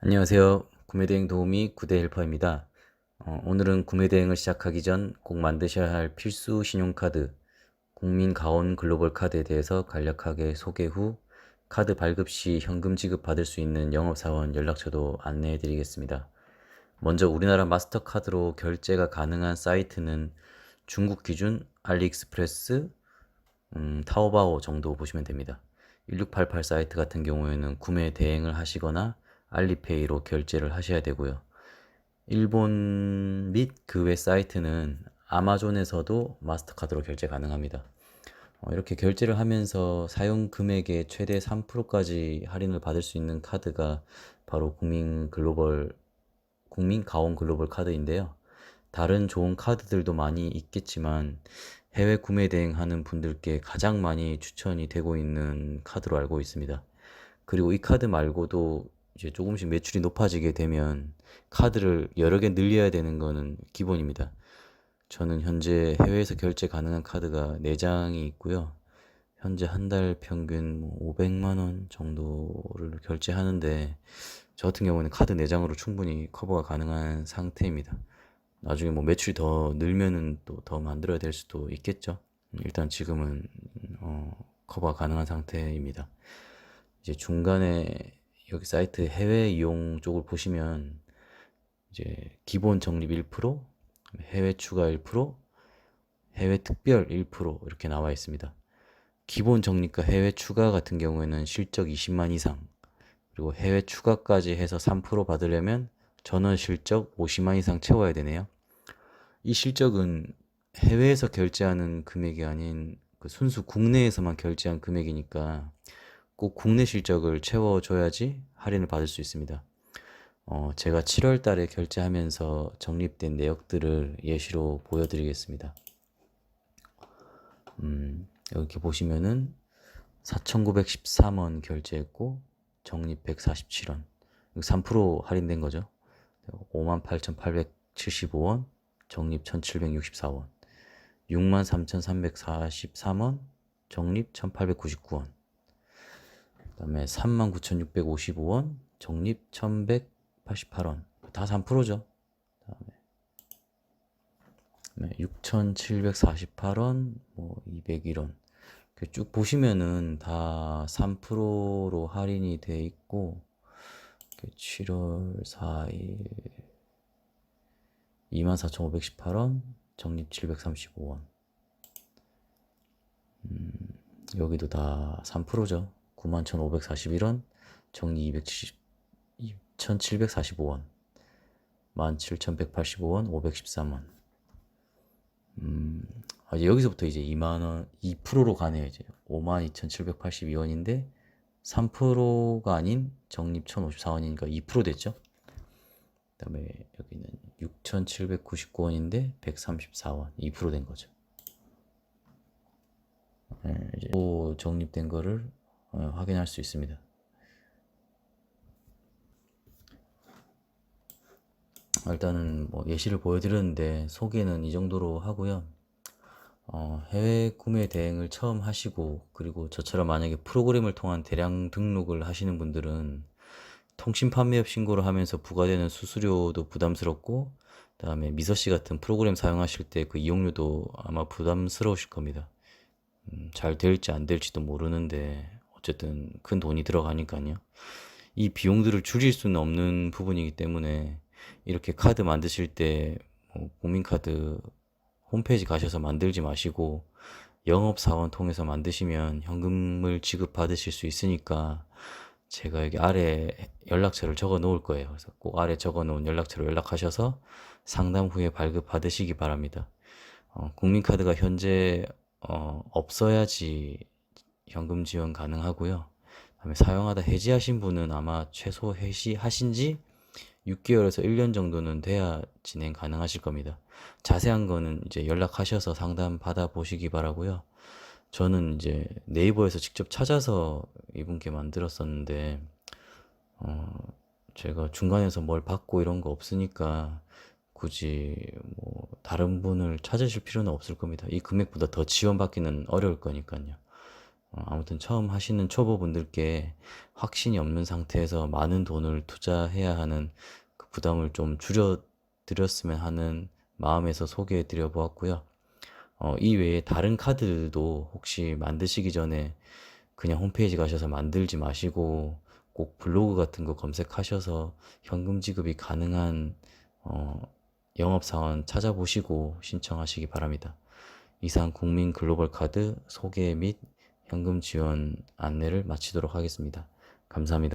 안녕하세요. 구매대행 도우미 구대 헬퍼입니다. 어, 오늘은 구매대행을 시작하기 전 꼭 만드셔야 할 필수 신용카드 국민 가온 글로벌 카드에 대해서 간략하게 소개 후 카드 발급 시 현금 지급 받을 수 있는 영업사원 연락처도 안내해 드리겠습니다. 먼저 우리나라 마스터카드로 결제가 가능한 사이트는 중국 기준 알리익스프레스, 음, 타오바오 정도 보시면 됩니다. 1688 사이트 같은 경우에는 구매 대행을 하시거나 알리페이로 결제를 하셔야 되고요. 일본 및 그 외 사이트는 아마존에서도 마스터카드로 결제 가능합니다. 어, 이렇게 결제를 하면서 사용 금액의 최대 3%까지 할인을 받을 수 있는 카드가 바로 국민 글로벌, 국민 가온 글로벌 카드인데요. 다른 좋은 카드들도 많이 있겠지만 해외 구매 대행하는 분들께 가장 많이 추천이 되고 있는 카드로 알고 있습니다. 그리고 이 카드 말고도 이제 조금씩 매출이 높아지게 되면 카드를 여러 개 늘려야 되는 거는 기본입니다. 저는 현재 해외에서 결제 가능한 카드가 4장이 있고요. 현재 한 달 평균 뭐 500만 원 정도를 결제하는데 저 같은 경우는 카드 4장으로 충분히 커버가 가능한 상태입니다. 나중에 뭐 매출이 더 늘면은 또 더 만들어야 될 수도 있겠죠. 일단 지금은 어, 커버가 가능한 상태입니다. 이제 중간에 여기 사이트 해외 이용 쪽을 보시면 이제 기본 적립 1%, 해외 추가 1%, 해외 특별 1% 이렇게 나와 있습니다. 기본 적립과 해외 추가 같은 경우에는 실적 20만 이상, 그리고 해외 추가까지 해서 3% 받으려면 전원 실적 50만 이상 채워야 되네요. 이 실적은 해외에서 결제하는 금액이 아닌 그 순수 국내에서만 결제한 금액이니까 꼭 국내 실적을 채워줘야지 할인을 받을 수 있습니다. 어, 제가 7월 달에 결제하면서 적립된 내역들을 예시로 보여드리겠습니다. 음, 이렇게 보시면은 4,913원 결제했고 적립 147원. 3% 할인된 거죠. 58,875원, 적립 1,764원. 63,343원, 적립 1,899원. 그다음에 39,655원, 적립 1,188원. 다 3%죠. 그다음에 6,748원, 뭐 201원. 쭉 보시면은 다 3%로 할인이 돼 있고 7월 4일 24,518원, 적립 735원. 음, 여기도 다 3%죠. 91,541원, 정리 270, 2,745원, 17,185원, 513원. 음, 아, 이제 여기서부터 이제 2만원, 2%로 가네요, 이제. 52,782원인데, 3%가 아닌 적립 1,054원이니까 2% 됐죠? 그 다음에 여기는 6,799원인데, 134원, 2%된 거죠. 네, 이제 또 적립된 거를 어, 확인할 수 있습니다. 일단은 뭐 예시를 보여드렸는데 소개는 이 정도로 하고요. 어, 해외 구매 대행을 처음 하시고 그리고 저처럼 만약에 프로그램을 통한 대량 등록을 하시는 분들은 통신 판매업 신고를 하면서 부과되는 수수료도 부담스럽고 그다음에 미서 씨 같은 프로그램 사용하실 때 그 이용료도 아마 부담스러우실 겁니다. 음, 잘 될지 안 될지도 모르는데 어쨌든 큰 돈이 들어가니까요. 이 비용들을 줄일 수는 없는 부분이기 때문에 이렇게 카드 만드실 때 뭐 국민카드 홈페이지 가셔서 만들지 마시고 영업사원 통해서 만드시면 현금을 지급받으실 수 있으니까 제가 여기 아래 연락처를 적어 놓을 거예요. 그래서 꼭 아래 적어 놓은 연락처로 연락하셔서 상담 후에 발급 받으시기 바랍니다. 어, 국민카드가 현재 어, 없어야지 현금 지원 가능하고요. 다음에 사용하다 해지하신 분은 아마 최소 해지하신 지 6개월에서 1년 정도는 돼야 진행 가능하실 겁니다. 자세한 거는 이제 연락하셔서 상담 받아 보시기 바라고요. 저는 이제 네이버에서 직접 찾아서 이분께 만들었었는데, 어, 제가 중간에서 뭘 받고 이런 거 없으니까 굳이 뭐 다른 분을 찾으실 필요는 없을 겁니다. 이 금액보다 더 지원받기는 어려울 거니까요. 어, 아무튼 처음 하시는 초보분들께 확신이 없는 상태에서 많은 돈을 투자해야 하는 그 부담을 좀 줄여드렸으면 하는 마음에서 소개해 드려 보았고요. 어, 이 외에 다른 카드도 혹시 만드시기 전에 그냥 홈페이지 가셔서 만들지 마시고 꼭 블로그 같은 거 검색하셔서 현금 지급이 가능한 어, 영업사원 찾아보시고 신청하시기 바랍니다. 이상 국민 글로벌 카드 소개 및 현금 지원 안내를 마치도록 하겠습니다. 감사합니다.